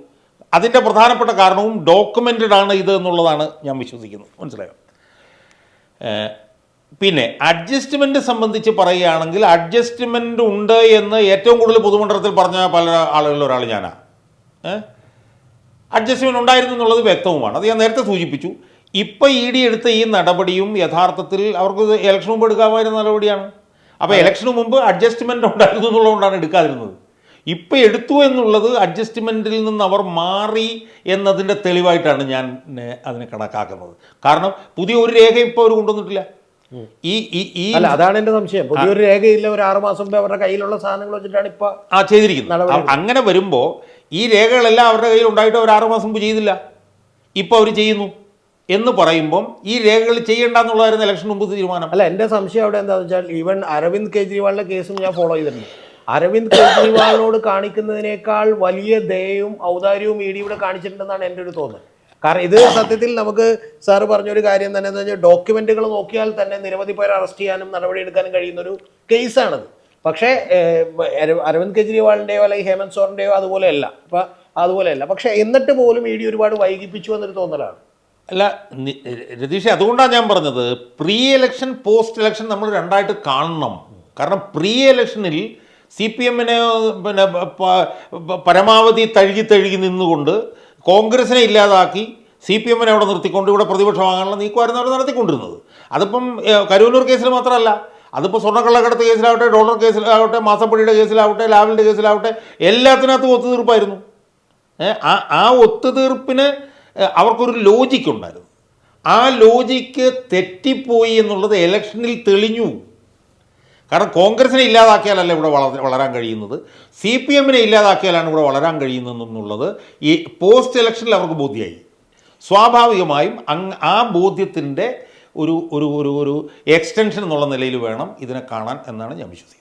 അതിന്റെ പ്രധാനപ്പെട്ട കാരണവും ഡോക്യുമെന്റഡ് ആണ് ഇത് എന്നുള്ളതാണ് ഞാൻ വിശ്വസിക്കുന്നത്. മനസ്സിലായോ? പിന്നെ അഡ്ജസ്റ്റ്മെന്റ് സംബന്ധിച്ച് പറയുകയാണെങ്കിൽ അഡ്ജസ്റ്റ്മെന്റ് ഉണ്ട് എന്ന് ഏറ്റവും കൂടുതൽ പൊതുമണ്ഡലത്തിൽ പറഞ്ഞ പല ആളുകളിൽ ഒരാൾ ഞാനാണ് ഏഹ് അഡ്ജസ്റ്റ്മെന്റ് ഉണ്ടായിരുന്നു എന്നുള്ളത് വ്യക്തവുമാണ്. അത് ഞാൻ നേരത്തെ സൂചിപ്പിച്ചു. ഇപ്പോൾ ഇ ഡി എടുത്ത ഈ നടപടിയും യഥാർത്ഥത്തിൽ അവർക്ക് ഇലക്ഷൻ മുമ്പ് എടുക്കാമായിരുന്ന നടപടിയാണ്. അപ്പോൾ ഇലക്ഷന് മുമ്പ് അഡ്ജസ്റ്റ്മെന്റ് ഉണ്ടായിരുന്നു എന്നുള്ളതുകൊണ്ടാണ് എടുക്കാതിരുന്നത്. ഇപ്പോൾ എടുത്തു എന്നുള്ളത് അഡ്ജസ്റ്റ്മെന്റിൽ നിന്ന് അവർ മാറി എന്നതിന്റെ തെളിവായിട്ടാണ് ഞാൻ അതിനെ കണക്കാക്കുന്നത്. കാരണം പുതിയ ഒരു രേഖ ഇപ്പോൾ അവർ കൊണ്ടുവന്നിട്ടില്ല. ഈ ഈ അല്ല അതാണ് എന്റെ സംശയം. പുതിയൊരു രേഖയില്ല ഒരു ആറ് മാസം മുമ്പ് അവരുടെ കയ്യിലുള്ള സാധനങ്ങൾ വെച്ചിട്ടാണ് ഇപ്പൊ ആ ചെയ്തിരിക്കുന്നത്. അങ്ങനെ വരുമ്പോൾ ഈ രേഖകളെല്ലാം അവരുടെ കയ്യിൽ ഉണ്ടായിട്ട് അവർ ആറുമാസം മുമ്പ് ചെയ്തില്ല. ഇപ്പോൾ അവർ ചെയ്യുന്നു. എന്ന് പറയുമ്പം ഈ രേഖകൾ ചെയ്യേണ്ട എന്നുള്ളതായിരുന്നു ഇലക്ഷൻ മുമ്പ് തീരുമാനം. അല്ല എന്റെ സംശയം അവിടെ എന്താണെന്ന് വെച്ചാൽ ഈവൻ അരവിന്ദ് കെജ്രിവാളിന്റെ കേസും ഞാൻ ഫോളോ ചെയ്തിട്ടുണ്ട്. അരവിന്ദ് കെജ്രിവാളിനോട് കാണിക്കുന്നതിനേക്കാൾ വലിയ ദയയും ഔദാര്യവും ഇ ഡി ഇവിടെ കാണിച്ചിട്ടുണ്ടെന്നാണ് എന്റെ ഒരു തോന്നൽ. കാരണം ഇത് സത്യത്തിൽ നമുക്ക് സാറ് പറഞ്ഞൊരു കാര്യം തന്നെ എന്ന് വെച്ചാൽ ഡോക്യുമെന്റുകൾ നോക്കിയാൽ തന്നെ നിരവധി പേരെ അറസ്റ്റ് ചെയ്യാനും നടപടിയെടുക്കാനും കഴിയുന്നൊരു കേസാണത്. പക്ഷേ അരവിന്ദ് കെജ്രിവാളിന്റെയോ അല്ലെങ്കിൽ ഹേമന്ത് സോറിന്റെയോ അതുപോലെയല്ല. അപ്പം അതുപോലെയല്ല. പക്ഷേ എന്നിട്ട് പോലും ഇ ഡി ഒരുപാട് വൈകിപ്പിച്ചു എന്നൊരു തോന്നലാണ്. അല്ല രതീഷ് അതുകൊണ്ടാണ് ഞാൻ പറഞ്ഞത്. പ്രീ ഇലക്ഷൻ പോസ്റ്റ് ഇലക്ഷൻ നമ്മൾ രണ്ടായിട്ട് കാണണം. കാരണം പ്രീ ഇലക്ഷനിൽ സി പി എമ്മിനെ പിന്നെ പരമാവധി തഴുകി തഴുകി നിന്നുകൊണ്ട് കോൺഗ്രസിനെ ഇല്ലാതാക്കി സി പി എമ്മിനെ അവിടെ നിർത്തിക്കൊണ്ട് ഇവിടെ പ്രതിപക്ഷമാകാനുള്ള നീക്കമായിരുന്നു അവർ നടത്തിക്കൊണ്ടിരുന്നത്. അതിപ്പം കരൂലൂർ കേസിൽ മാത്രമല്ല അതിപ്പോൾ സ്വർണക്കള്ളക്കടത്ത് കേസിലാവട്ടെ ഡോളർ കേസിലാവട്ടെ മാസപ്പടിയുടെ കേസിലാവട്ടെ ലാവലിന്റെ കേസിലാവട്ടെ എല്ലാത്തിനകത്തും ഒത്തുതീർപ്പായിരുന്നു. ആ ആ ഒത്തുതീർപ്പിന് അവർക്കൊരു ലോജിക്ക് ഉണ്ടായിരുന്നു. ആ ലോജിക്ക് തെറ്റിപ്പോയി എന്നുള്ളത് ഇലക്ഷനിൽ തെളിഞ്ഞു. കാരണം കോൺഗ്രസിനെ ഇല്ലാതാക്കിയാലല്ല ഇവിടെ വള വളരാൻ കഴിയുന്നത്? സി പി എമ്മിനെ ഇല്ലാതാക്കിയാലാണ് ഇവിടെ വളരാൻ കഴിയുന്നതെന്നുള്ളത് ഈ പോസ്റ്റ് ഇലക്ഷനിൽ അവർക്ക് ബോധ്യമായി സ്വാഭാവികമായും ആ ബോധ്യത്തിന്റെ ഒരു ഒരു ഒരു ഒരു എക്സ്റ്റൻഷൻ എന്നുള്ള നിലയിൽ വേണം ഇതിനെ കാണാൻ എന്നാണ് ഞാൻ വിശ്വസിക്കുന്നത്.